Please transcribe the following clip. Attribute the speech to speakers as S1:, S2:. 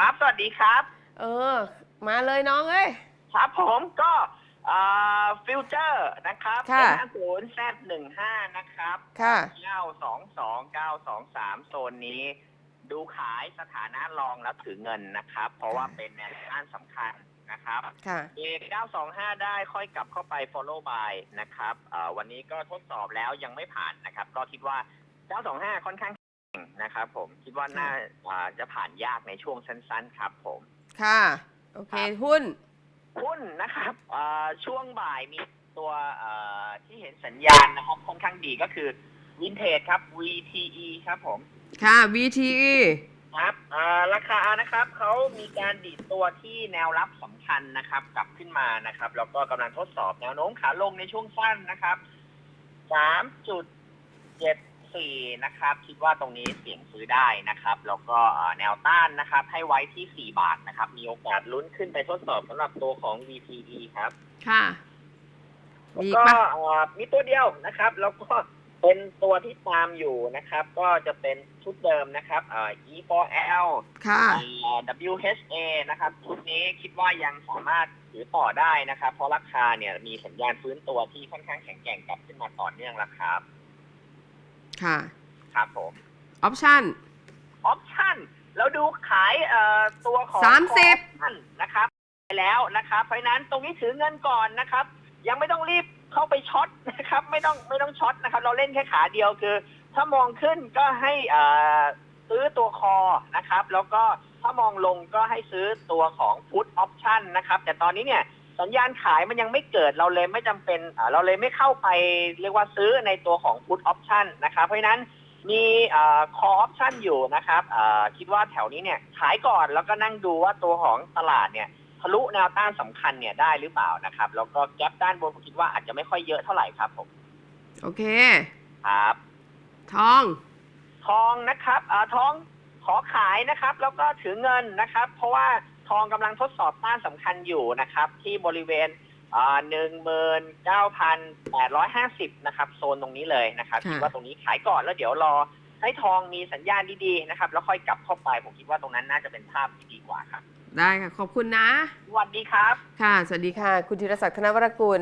S1: ครับสวัสดีครับ
S2: เออ มาเลยน้องเอ้ย
S1: ครับผมก็ฟิวเจอร์นะครับ
S2: ค่ะ
S1: ศูนย์แซดหนึ่งห้านะครับ
S2: ค่ะ
S1: เก้าสองสองเก้าสองสามโซนนี้ ดูขายสถานะรองแล้วถือเงินนะครับ เพราะว่าเป็นแนวต้านสำคัญนะครับ
S2: ค่ะ
S1: เอ925 ได้ค่อยกลับเข้าไป follow by นะครับเอ่อวันนี้ก็ทดสอบแล้วยังไม่ผ่านนะครับ ก็คิดว่า 925 ค่อนข้างเก่ง นะครับผมคิดว่าน่าอ่าจะผ่านยากในช่วงสั้น ๆ ครับผม
S2: ค่ะ โอเค
S1: ครับ
S2: หุ้น
S1: หุ้นนะครับเอ่อช่วงบ่ายมีตัวเอ่อที่เห็นสัญญาณนะครับค่อนข้างดีก็คือวินเทจครับ VTE ครับผม
S2: ค่ะ VTE
S1: ครับเอ่อราคานะครับเขามีการดีดตัวที่แนวรับสำคัญนะครับ กลับขึ้นมานะครับ แล้วก็กำลังทดสอบแนวโน้มขาลงในช่วงสั้นนะครับ 3.74นะครับ คิดว่าตรงนี้เสี่ยงซื้อได้นะครับ แล้วก็เอ่อแนวต้านนะครับ ให้ไว้ที่ 4 บาทนะครับ มีโอกาสลุ้นขึ้นไปทดสอบสำหรับตัวของ VTE ครับ
S2: ค่ะ
S1: แล้ว
S2: มี
S1: ก็
S2: ปะ
S1: เอ่อมีตัวเดียวนะครับ แล้วก็เป็นตัวที่ตามอยู่นะครับ ก็จะเป็นชุดเดิมนะครับเอ่อ E4L
S2: ค่ะ
S1: เอ่อ WHA นะครับ ชุดนี้คิดว่ายังสามารถถือต่อได้นะครับ เพราะราคาเนี่ยมีสัญญาณฟื้นตัวที่ค่อนข้างแข็งแกร่งกลับขึ้นมาต่อเนื่องแล้วครับ
S2: ค่ะ
S1: ครับผม
S2: ออปชั่น
S1: ออปชั่นเราดูขายเอ่อตัวของ
S2: สามสิบ
S1: option นะครับไปแล้วนะครับเพราะฉะนั้นตรงนี้ถือเงินก่อนนะครับ ยังไม่ต้องรีบเข้าไปช็อตนะครับ ไม่ต้องไม่ต้องช็อตนะครับ เราเล่นแค่ขาเดียวคือ ถ้ามองขึ้นก็ให้เอ่อซื้อตัวคอนะครับ แล้วก็ถ้ามองลงก็ให้ซื้อตัวของ put option นะครับ แต่ตอนนี้เนี่ย สัญญาณขายมันยังไม่เกิดเราเลยไม่จำเป็นอ่าเราเลยไม่เข้าไปเรียกว่าซื้อในตัวของ put option นะครับ เพราะฉะนั้นมีเอ่อ call option อยู่นะครับเอ่อคิดว่าแถวนี้เนี่ยขายก่อนแล้วก็นั่งดูว่าตัวของตลาดเนี่ยทะลุแนวต้านสำคัญเนี่ยได้หรือเปล่านะครับ แล้วก็แกลบด้านบนผมคิดว่าอาจจะไม่ค่อยเยอะเท่าไหร่ครับผม
S2: โอเค
S1: ครับ
S2: ทอง
S1: ทองนะครับเอ่อทองขอขายนะครับ แล้วก็ถือเงินนะครับ เพราะว่า ทองกำลังทดสอบต้านสำคัญอยู่นะครับ ที่บริเวณหนึ่งหมื่นเก้าพันแปดร้อยห้าสิบนะครับ โซนตรงนี้เลยนะครับ
S2: ค่ะ
S1: คิดว่าตรงนี้ขายก่อนแล้วเดี๋ยวรอให้ทองมีสัญญาณดีๆนะครับ แล้วค่อยกลับเข้าไป ผมคิดว่าตรงนั้นน่าจะเป็นภาพที่ดีกว่าครับ
S2: ได้ค่ะ ขอบคุณนะ
S1: สวัสดีครับ
S2: ค่ะ สวัสดีค่ะ คุณธีรศักดิ์ธนวรกูลนะคะ